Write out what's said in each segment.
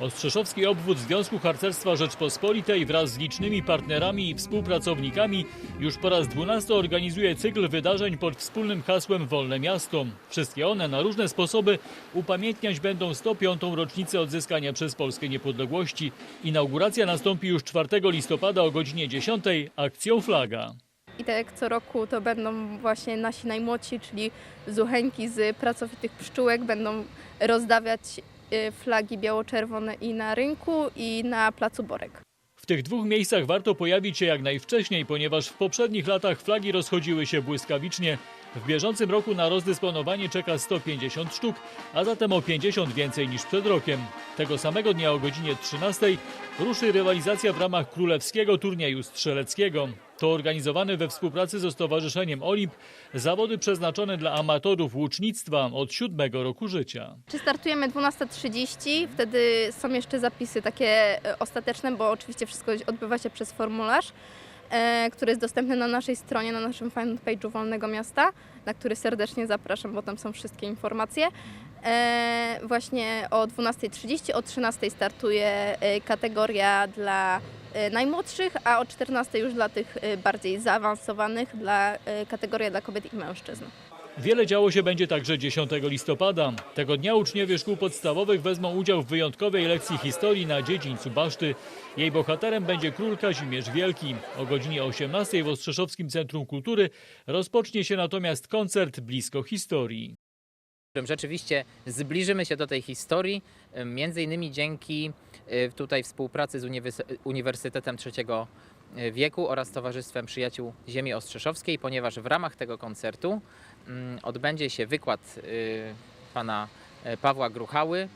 Ostrzeszowski obwód Związku Harcerstwa Rzeczpospolitej wraz z licznymi partnerami i współpracownikami już po raz 12 organizuje cykl wydarzeń pod wspólnym hasłem Wolne Miasto. Wszystkie one na różne sposoby upamiętniać będą 105. rocznicę odzyskania przez Polskę niepodległości. Inauguracja nastąpi już 4 listopada o godzinie 10 akcją Flaga. I tak jak co roku to będą właśnie nasi najmłodsi, czyli zuchęki z pracowitych pszczółek będą rozdawiać flagi biało-czerwone i na rynku i na placu Borek. W tych dwóch miejscach warto pojawić się jak najwcześniej, ponieważ w poprzednich latach flagi rozchodziły się błyskawicznie. W bieżącym roku na rozdysponowanie czeka 150 sztuk, a zatem o 50 więcej niż przed rokiem. Tego samego dnia o godzinie 13 ruszy rywalizacja w ramach królewskiego turnieju strzeleckiego. To organizowane we współpracy ze Stowarzyszeniem Olimp zawody przeznaczone dla amatorów łucznictwa od siódmego roku życia. Czy startujemy 12.30, wtedy są jeszcze zapisy takie e, ostateczne, bo oczywiście wszystko odbywa się przez formularz, e, który jest dostępny na naszej stronie, na naszym fanpage'u Wolnego Miasta, na który serdecznie zapraszam, bo tam są wszystkie informacje. E, właśnie o 12.30, o 13.00 startuje kategoria dla najmłodszych, a o 14.00 już dla tych e, bardziej zaawansowanych, dla e, kategoria dla kobiet i mężczyzn. Wiele działo się będzie także 10 listopada. Tego dnia uczniowie szkół podstawowych wezmą udział w wyjątkowej lekcji historii na dziedzińcu Baszty. Jej bohaterem będzie król Kazimierz Wielki. O godzinie 18 w Ostrzeszowskim Centrum Kultury rozpocznie się natomiast koncert Blisko Historii. Którym rzeczywiście zbliżymy się do tej historii, między innymi dzięki y, tutaj współpracy z Uniwers- Uniwersytetem Trzeciego y, Wieku oraz Towarzystwem Przyjaciół Ziemi Ostrzeszowskiej, ponieważ w ramach tego koncertu mm, odbędzie się wykład y, pana Pawła Gruchały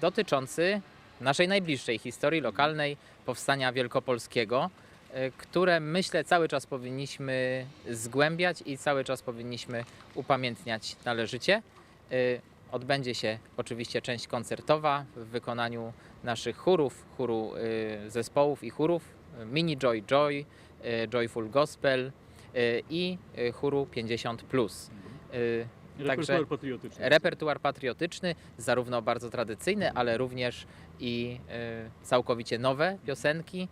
dotyczący naszej najbliższej historii lokalnej powstania wielkopolskiego, które myślę cały czas powinniśmy zgłębiać i cały czas powinniśmy upamiętniać należycie. Y, Odbędzie się oczywiście część koncertowa w wykonaniu naszych chórów, chóru y, zespołów i chórów Mini Joy Joy, y, Joyful Gospel i chóru 50. Y, Także patriotyczny. repertuar patriotyczny, zarówno bardzo tradycyjny, ale również i całkowicie nowe piosenki.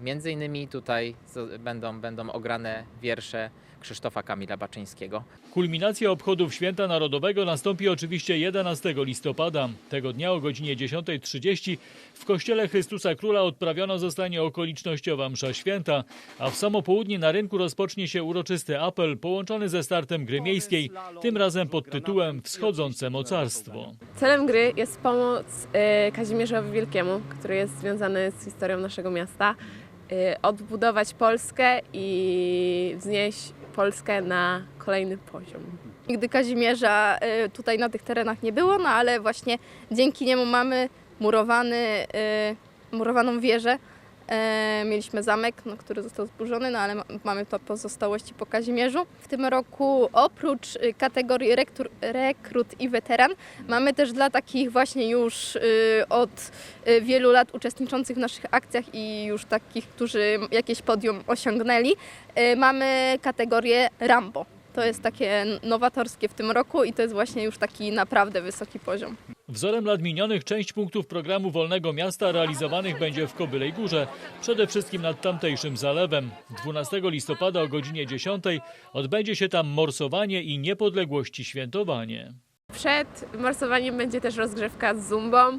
Między innymi tutaj będą, będą ograne wiersze Krzysztofa Kamila Baczyńskiego. Kulminacja obchodów Święta Narodowego nastąpi oczywiście 11 listopada. Tego dnia o godzinie 10.30 w Kościele Chrystusa Króla odprawiona zostanie okolicznościowa msza święta, a w samo południe na rynku rozpocznie się uroczysty apel połączony ze startem gry miejskiej, tym razem pod tytułem Wschodzące mocarstwo. Celem gry jest pomoc e, Kazimierzowi Wielkiemu, który jest związany z historią naszego miasta, e, odbudować Polskę i wznieść Polskę na kolejny poziom. Nigdy Kazimierza y, tutaj na tych terenach nie było, no ale właśnie dzięki niemu mamy murowany, y, murowaną wieżę. E, Mieliśmy zamek, no, który został zburzony, no ale ma- mamy to pozostałości po Kazimierzu. W tym roku oprócz y, kategorii rektur, rekrut i weteran mamy też dla takich właśnie już y, od y, wielu lat uczestniczących w naszych akcjach i już takich, którzy jakieś podium osiągnęli, y, mamy kategorię Rambo. To jest takie nowatorskie w tym roku i to jest właśnie już taki naprawdę wysoki poziom. Wzorem lat minionych część punktów programu Wolnego Miasta realizowanych będzie w Kobylej Górze, przede wszystkim nad tamtejszym zalewem. 12 listopada o godzinie 10 odbędzie się tam morsowanie i niepodległości świętowanie. Przed morsowaniem będzie też rozgrzewka z zumbą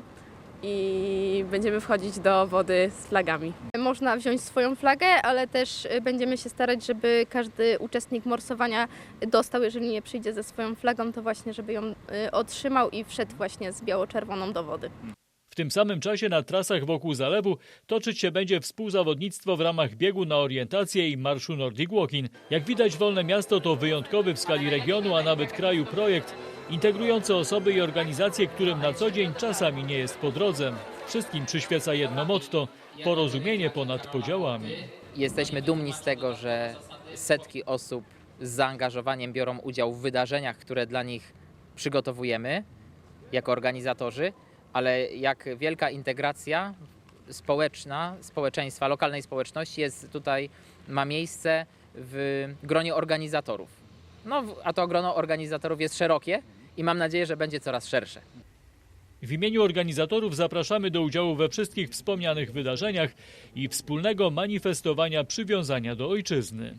i będziemy wchodzić do wody z flagami. Można wziąć swoją flagę, ale też y, będziemy się starać, żeby każdy uczestnik morsowania dostał, jeżeli nie przyjdzie ze swoją flagą, to właśnie, żeby ją y, otrzymał i wszedł właśnie z biało-czerwoną do wody. W tym samym czasie na trasach wokół zalewu toczyć się będzie współzawodnictwo w ramach biegu na orientację i marszu Nordic Walking. Jak widać Wolne Miasto to wyjątkowy w skali regionu, a nawet kraju projekt integrujący osoby i organizacje, którym na co dzień czasami nie jest po drodze. Wszystkim przyświeca jedno motto – porozumienie ponad podziałami. Jesteśmy dumni z tego, że setki osób z zaangażowaniem biorą udział w wydarzeniach, które dla nich przygotowujemy jako organizatorzy, ale jak wielka integracja społeczna, społeczeństwa, lokalnej społeczności jest tutaj, ma miejsce w gronie organizatorów. No, a to grono organizatorów jest szerokie i mam nadzieję, że będzie coraz szersze. W imieniu organizatorów zapraszamy do udziału we wszystkich wspomnianych wydarzeniach i wspólnego manifestowania przywiązania do ojczyzny.